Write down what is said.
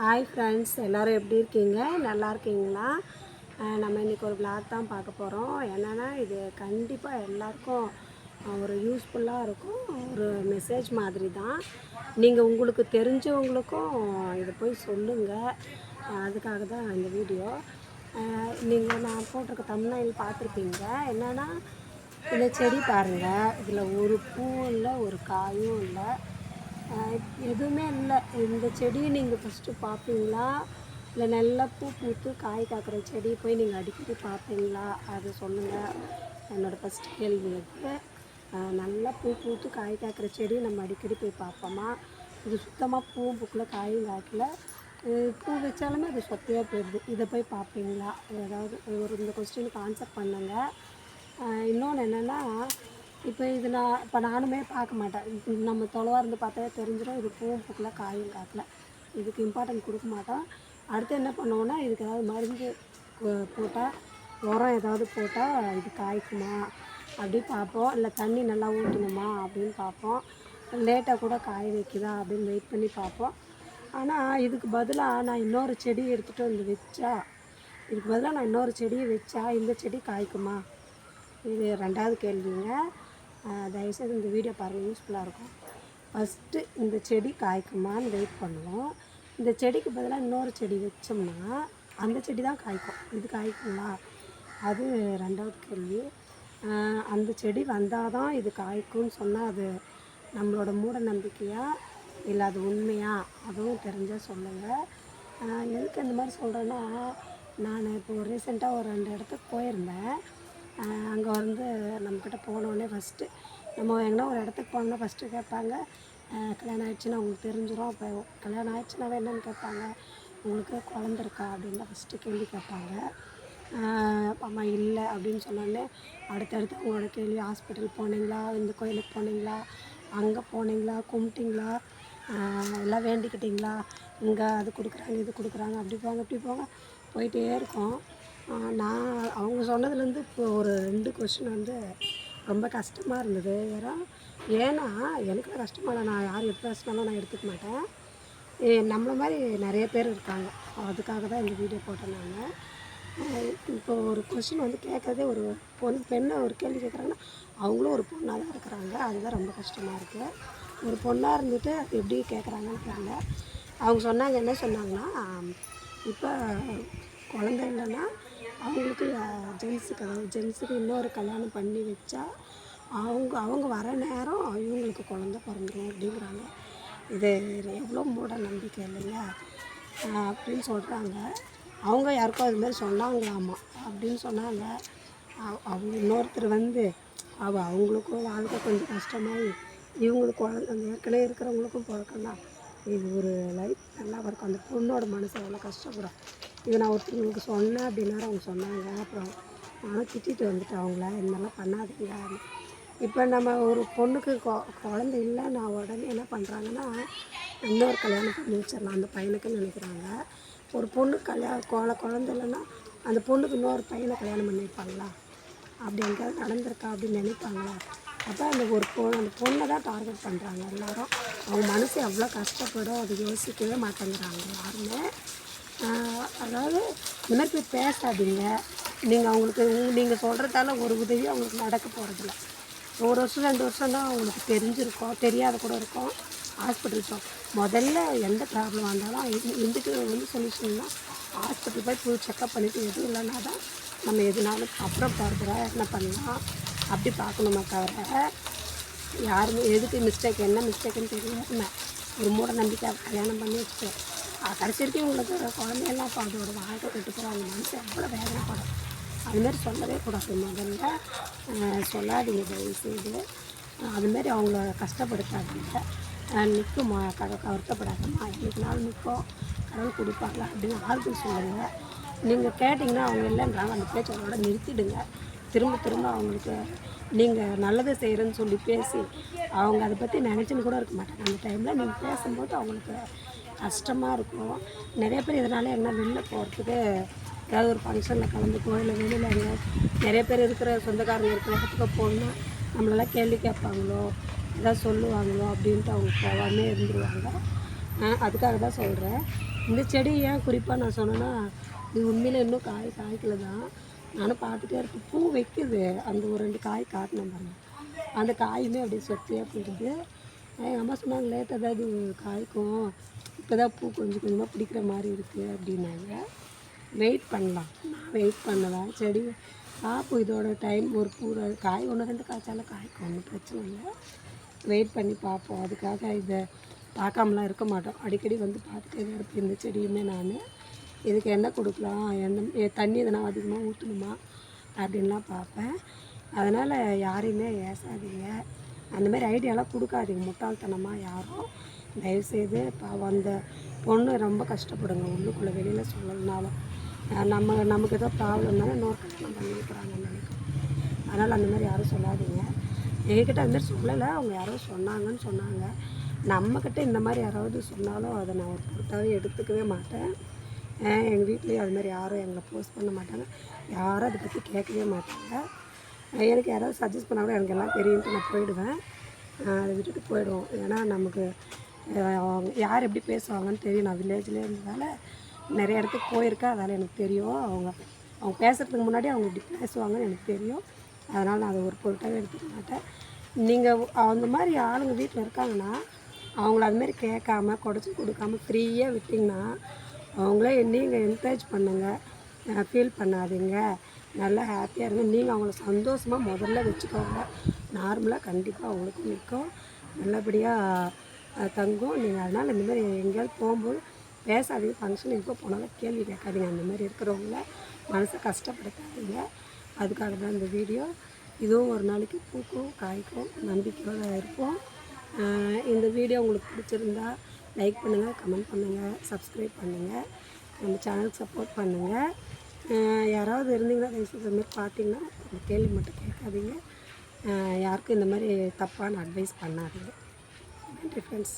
Hi friends எல்லோரும் எப்படி இருக்கீங்க? நல்லா இருக்கீங்களா? நம்ம இன்றைக்கி ஒரு விளாக் தான் பார்க்க போகிறோம் என்னென்னா இது கண்டிப்பாக எல்லாருக்கும் ஒரு யூஸ்ஃபுல்லாக இருக்கும். ஒரு மெசேஜ் மாதிரி தான் நீங்கள் உங்களுக்கு தெரிஞ்சவங்களுக்கும் இதை போய் சொல்லுங்கள் அதுக்காக தான் இந்த வீடியோ நீங்கள் நான் போட்டிருக்க தமிழ்நாயில் பார்த்துருப்பீங்க. என்னென்னா இந்த செடி பாருங்கள் இதில் ஒரு பூவும் இல்லை ஒரு காயும் இல்லை. எதுவுமே இல்லை. இந்த செடியை நீங்கள் ஃபஸ்ட்டு பார்ப்பீங்களா இல்லை நல்லா பூ பூத்து காய் காக்கிற செடியை போய் நீங்கள் அடிக்கடி பார்ப்பீங்களா அது சொல்லுங்கள் என்னோடய ஃபஸ்ட் கேள்வி அது நல்லா பூ பூத்து காய் காக்கிற செடி நம்ம அடிக்கடி போய் பார்ப்போமா இது சுத்தமாக பூ பூக்கில் காயும் காய்க்கல பூ வச்சாலுமே அது சொத்தையாக போயிடுது. இதை போய் பார்ப்பீங்களா ஏதாவது ஒரு இந்த கொஸ்டினுக்கு ஆன்சர் பண்ணுங்கள் இன்னொன்று என்னென்னா இப்போ இது நான் இப்போ நானுமே பார்க்க மாட்டேன். நம்ம தொலைவாக இருந்து பார்த்தாலே தெரிஞ்சிடும் இது பூவும் பூக்கல காயும் காக்கல. இதுக்கு இம்பார்ட்டன்ட் கொடுக்க மாட்டோம். அடுத்து என்ன பண்ணுவோன்னா இதுக்கு ஏதாவது மருந்து போட்டால் உரம் ஏதாவது போட்டால் இது காய்க்குமா? அப்படி பார்ப்போம். இல்லை தண்ணி நல்லா ஊற்றணுமா அப்படின்னு பார்ப்போம். லேட்டாக கூட காய வைக்குதா அப்படின்னு வெயிட் பண்ணி பார்ப்போம். ஆனால் இதுக்கு பதிலாக நான் இன்னொரு செடி எடுத்துகிட்டு வந்து வச்சா இதுக்கு பதிலாக நான் இன்னொரு செடியை வச்சா இந்த செடி காய்க்குமா? இது ரெண்டாவது கேள்விங்க. தயவுசெய்து இந்த வீடியோ பாருங்கள் யூஸ்ஃபுல்லாக இருக்கும். ஃபஸ்ட்டு இந்த செடி காய்க்குமான்னு வெயிட் பண்ணுவோம். இந்த செடிக்கு பதிலாக இன்னொரு செடி வச்சோம்னா அந்த செடி தான் காய்க்கும். இது காய்க்குங்களா? அது ரெண்டாவது கேள்வி. அந்த செடி வந்தால் தான் இது காய்க்கும்னு சொன்னால் அது நம்மளோட மூட நம்பிக்கையாக இல்லை அது உண்மையா? அதுவும் தெரிஞ்சால் சொல்லுங்கள் எதுக்கு இந்த மாதிரி சொல்கிறேன்னா நான் இப்போ ரீசெண்டாக ஒரு ரெண்டு இடத்துக்கு போயிருந்தேன். அங்கே வந்து நம்மக்கிட்ட போனோடனே ஃபஸ்ட்டு நம்ம எங்கன்னா ஒரு இடத்துக்கு போனோம்னா ஃபஸ்ட்டு கேட்பாங்க கல்யாணம் ஆயிடுச்சுன்னா உங்களுக்கு தெரிஞ்சிடும் அப்போ கல்யாணம் ஆயிடுச்சுனாவே என்னென்னு கேட்பாங்க உங்களுக்கு குழந்த இருக்கா? அப்படின்னு தான் ஃபஸ்ட்டு கேள்வி கேட்பாங்க. அம்மா இல்லை. அப்படின்னு சொன்னோடனே அடுத்தடுத்து உங்களோட கேள்வி ஹாஸ்பிட்டல் போனீங்களா? இந்த கோயிலுக்கு போனீங்களா? அங்கே போனீங்களா? கும்பிட்டீங்களா? எல்லாம் வேண்டிக்கிட்டிங்களா? இங்கே அது கொடுக்குறாங்க இது கொடுக்குறாங்க அப்படி போங்க இப்படி போங்க போயிட்டே இருக்கோம். நான் அவங்க சொன்னதுலேருந்து இப்போ ஒரு ரெண்டு கொஷின் வந்து ரொம்ப கஷ்டமாக இருந்தது. ஏன்னா ஏன்னா எனக்கு கஷ்டமாக இல்லை. நான் யார் எடுத்து பேசினாலும் நான் எடுத்துக்க மாட்டேன். நம்மளை நம்மள மாதிரி நிறைய பேர் இருக்காங்க. அதுக்காக தான் இந்த வீடியோ போட்டேன் நாங்கள் இப்போ ஒரு கொஷின் வந்து கேட்குறதே ஒரு பொண்ணு பெண்ணை ஒரு கேள்வி கேட்குறாங்கன்னா அவங்களும் ஒரு பொண்ணாக தான் இருக்கிறாங்க. அதுதான் ரொம்ப கஷ்டமாக இருக்குது ஒரு பொண்ணாக இருந்துட்டு அது எப்படி கேட்குறாங்கன்னு தெரியல. அவங்க சொன்னாங்க என்ன சொன்னாங்கன்னா இப்போ குழந்தை இல்லைன்னா அவங்களுக்கு ஜென்ஸுக்கு அதாவது ஜென்ஸுக்கு இன்னொரு கல்யாணம் பண்ணி வச்சா அவங்க அவங்க வர நேரம் இவங்களுக்கு குழந்த பிறந்துடும் அப்படிங்கிறாங்க. இது எவ்வளோ மூட நம்பிக்கை இல்லையா? அப்படின்னு சொல்கிறாங்க அவங்க யாருக்கும் அது மாதிரி சொன்னாங்களாமா? அப்படின்னு சொன்னாங்க. அவ- அவங்க இன்னொருத்தர் வந்து அவ அவங்களுக்கும் வாழ்க்கை கொஞ்சம் கஷ்டமாகி இவங்களுக்கு குழந்த அந்த ஏற்கனவே இருக்கிறவங்களுக்கும் பிறக்கலாம் இது ஒரு லைஃப் நல்லா இருக்கும். அந்த பொண்ணோட மனசு எவ்வளோ கஷ்டப்படும் இது நான் ஒருத்தவங்களுக்கு சொன்னேன் அப்படின்னாரு அவங்க சொன்னாங்க. அப்புறம் நானும் திட்டிட்டு வந்துட்டேன் அவங்கள. இந்த மாதிரிலாம் பண்ணாதீங்க. இப்போ நம்ம ஒரு பொண்ணுக்கு கொ குழந்தை இல்லை நான் உடனே என்ன பண்ணுறாங்கன்னா இன்னொரு கல்யாணம் பண்ணி வச்சிடலாம் அந்த பையனுக்குன்னு நினைக்கிறாங்க. ஒரு பொண்ணு கல்யாணம் குழ குழந்தை இல்லைன்னா அந்த பொண்ணுக்கு இன்னொரு பையனை கல்யாணம் பண்ணி வைப்பாங்களா அப்படி எங்கேயாவது நடந்திருக்கா அப்படின்னு நினைப்பாங்களா? அப்போ அந்த ஒரு பொண்ணு அந்த பொண்ணை தான் டார்கெட் பண்ணுறாங்க எல்லோரும். அவங்க மனசு எவ்வளோ கஷ்டப்படும் அது யோசிக்கவே மாட்டேங்கிறாங்க. யாருமே அதாவது இந்த மாதிரி போய் பேசாதீங்க. நீங்கள் அவங்களுக்கு நீங்கள் சொல்கிறதால ஒரு உதவி அவங்களுக்கு நடக்க போகிறதில்ல ஒரு வருஷம் ரெண்டு வருஷம் தான் அவங்களுக்கு தெரிஞ்சிருக்கும் தெரியாத கூட இருக்கும். ஹாஸ்பிட்டல் போ முதல்ல எந்த ப்ராப்ளம் வந்தாலும் இந்துக்கு வந்து சொல்யூஷன்னா ஹாஸ்பிட்டல் போய் ஃபுல் செக்கப் பண்ணிவிட்டு எதுவும் இல்லைனா தான் நம்ம எதுனாலும் அப்புறம் ஃபர்தராக என்ன பண்ணலாம். அப்படி பார்க்கணுமே தவிர யாருமே எதுக்கு மிஸ்டேக் என்ன மிஸ்டேக்குன்னு தெரியாமல் ஒரு மூட நம்பிக்கை கல்யாணம் பண்ணி வச்சுட்டு கடைசி வரைக்கும் உங்களுக்கு குழந்தையெல்லாம் இப்போ அதோட வாழ்க்கை கெட்டு போகிறாங்க மனசு எவ்வளோ வேதனைப்படும் அதுமாரி சொல்லவே கூடாது முதல்ல சொல்லாதீங்க தயவு செய்து அதுமாரி அவங்கள கஷ்டப்படுத்தாதீங்க நிற்கும் வருத்தப்படாதம்மா இன்னைக்கு நாள் நிற்கும் கடவுள் கொடுப்பாங்களா அப்படின்னு ஆறுதல் சொல்லுங்கள் நீங்கள் கேட்டிங்கன்னா அவங்க இல்லைன்றாங்க அந்த பேச்சோட நிறுத்திடுங்க திரும்ப திரும்ப அவங்களுக்கு நீங்கள் நல்லது செய்கிறேன்னு சொல்லி பேசி அவங்க அதை பற்றி நினச்சின்னு கூட இருக்க மாட்டாங்க. அந்த டைமில் நீங்கள் பேசும்போது அவங்களுக்கு கஷ்டமாக இருக்கும். நிறைய பேர் இதனால் என்ன வெளில போகிறதுக்கு ஏதாவது ஒரு ஃபங்க்ஷனில் கலந்துக்கோ இல்லை வெளியில் எங்கே நிறைய பேர் இருக்கிற சொந்தக்காரங்க இருக்கிற இடத்துக்கு போகணுன்னா நம்மளெல்லாம் கேள்வி கேட்பாங்களோ ஏதாவது சொல்லுவாங்களோ அப்படின்ட்டு அவங்க போகாமே இருந்துருவாங்க. அதுக்காக தான் சொல்கிறேன் இந்த செடி ஏன் குறிப்பாக நான் சொன்னேன்னா இது உண்மையில் இன்னும் காய் காய்க்கல தான் நானும் பார்த்துட்டே இருப்பேன். பூ வைக்குது. அந்த ஒரு ரெண்டு காய் காட்டினேன் பாருங்க. அந்த காயுமே அப்படியே சொத்தையாக போயிடுது எங்கள் அம்மா சொன்னாங்க லேட்டாக காய்க்கும். இப்போ தான் பூ கொஞ்சம் கொஞ்சமாக பிடிக்கிற மாதிரி இருக்குது அப்படின்னாங்க. வெயிட் பண்ணலாம். நான் வெயிட் பண்ணலாம் செடி பார்ப்போம் இதோட டைம் ஒரு பூ காய் ஒன்று ரெண்டு காய்ச்சாலும் காய்க்கும். ஒன்றும் பிரச்சனை இல்லை. வெயிட் பண்ணி பார்ப்போம் அதுக்காக இதை பார்க்காமலாம் இருக்க மாட்டோம். அடிக்கடி வந்து பார்த்துட்டே தான் இருப்பேன். இந்த செடியுமே நான். இதுக்கு என்ன கொடுக்கலாம். என்ன தண்ணி எதனா அதிகமாக ஊற்றணுமா அப்படின்லாம் பார்ப்பேன். அதனால் யாரையுமே ஏசாதீங்க. அந்த மாதிரி ஐடியாலாம் கொடுக்காதீங்க. முட்டாள்தனமாக யாரும். தயவுசெய்து பாவம் அந்த பொண்ணு ரொம்ப கஷ்டப்படுங்க. உள்ளுக்குள்ளே வெளியில் சொல்லலைனாலும். நம்ம நமக்கு ஏதோ ப்ராப்ளம்னால இன்னொரு கல்யாணம் பண்ணி வைக்கிறாங்கன்னு நினைக்கிறோம். அதனால் அந்த மாதிரி யாரும் சொல்லாதீங்க. எங்ககிட்ட அந்தமாதிரி சொல்லலை. அவங்க யாரோ சொன்னாங்கன்னு சொன்னாங்க. நம்மக்கிட்ட இந்த மாதிரி யாராவது சொன்னாலும் அதை நான் ஒரு பொறுத்தாவே எடுத்துக்கவே மாட்டேன். எங்கள் வீட்லேயும் அது மாதிரி யாரும் எங்களை போஸ்ட் பண்ண மாட்டாங்க. யாரும் அதை பற்றி கேட்கவே மாட்டாங்க. எனக்கு யாராவது சஜஸ்ட் கூட எனக்கு எல்லாம் தெரியும்ட்டு நான் போயிடுவேன். அதை விட்டுட்டு போயிடுவோம். ஏன்னா நமக்கு அவங்க யார் எப்படி பேசுவாங்கன்னு தெரியும். நான் வில்லேஜ்லேயே இருந்ததால் நிறைய இடத்துக்கு போயிருக்கேன். அதனால் எனக்கு தெரியும். அவங்க அவங்க பேசுகிறதுக்கு முன்னாடி அவங்க இப்படி பேசுவாங்கன்னு எனக்கு தெரியும். அதனால் நான் அதை ஒரு பொருட்டாகவே எடுத்துக்க மாட்டேன். நீங்கள் அந்த மாதிரி ஆளுங்க வீட்டில் இருக்காங்கன்னா அவங்கள அதுமாரி கேட்காம குடச்சி கொடுக்காம ஃப்ரீயாக விட்டிங்கன்னா அவங்களே நீங்கள் என்கரேஜ் பண்ணுங்கள் ஃபீல் பண்ணாதீங்க. நல்லா ஹாப்பியாக இருங்க. நீங்கள் அவங்கள சந்தோஷமாக முதல்ல வச்சுக்கோங்க. நார்மலாக கண்டிப்பாக அவங்களுக்கு நிற்கும் நல்லபடியாக தங்கும். நீங்கள் அதனால் இந்தமாதிரி எங்கேயாவது போகும்போது பேசாதீங்க. ஃபங்க்ஷன் எப்போ போனாலும் கேள்வி கேட்காதீங்க. அந்த மாதிரி இருக்கிறவங்கள மனசை கஷ்டப்படுத்தாதீங்க. அதுக்காக தான் இந்த வீடியோ. இதுவும் ஒரு நாளைக்கு பூக்கும் காய்க்கும் நம்பிக்கையோடு இருப்போம். இந்த வீடியோ உங்களுக்கு பிடிச்சிருந்தா லைக் பண்ணுங்கள் கமெண்ட் பண்ணுங்கள் சப்ஸ்கிரைப் பண்ணுங்கள் நம்ம சேனலுக்கு சப்போர்ட் பண்ணுங்கள் யாராவது இருந்தீங்கன்னா தயவுசெய்து இந்த மாதிரி பார்த்தீங்கன்னா அந்த கேள்வி மட்டும் கேட்காதீங்க. யாருக்கும் இந்த மாதிரி தப்பான அட்வைஸ் பண்ணாதீங்க. நன்றி ஃப்ரெண்ட்ஸ்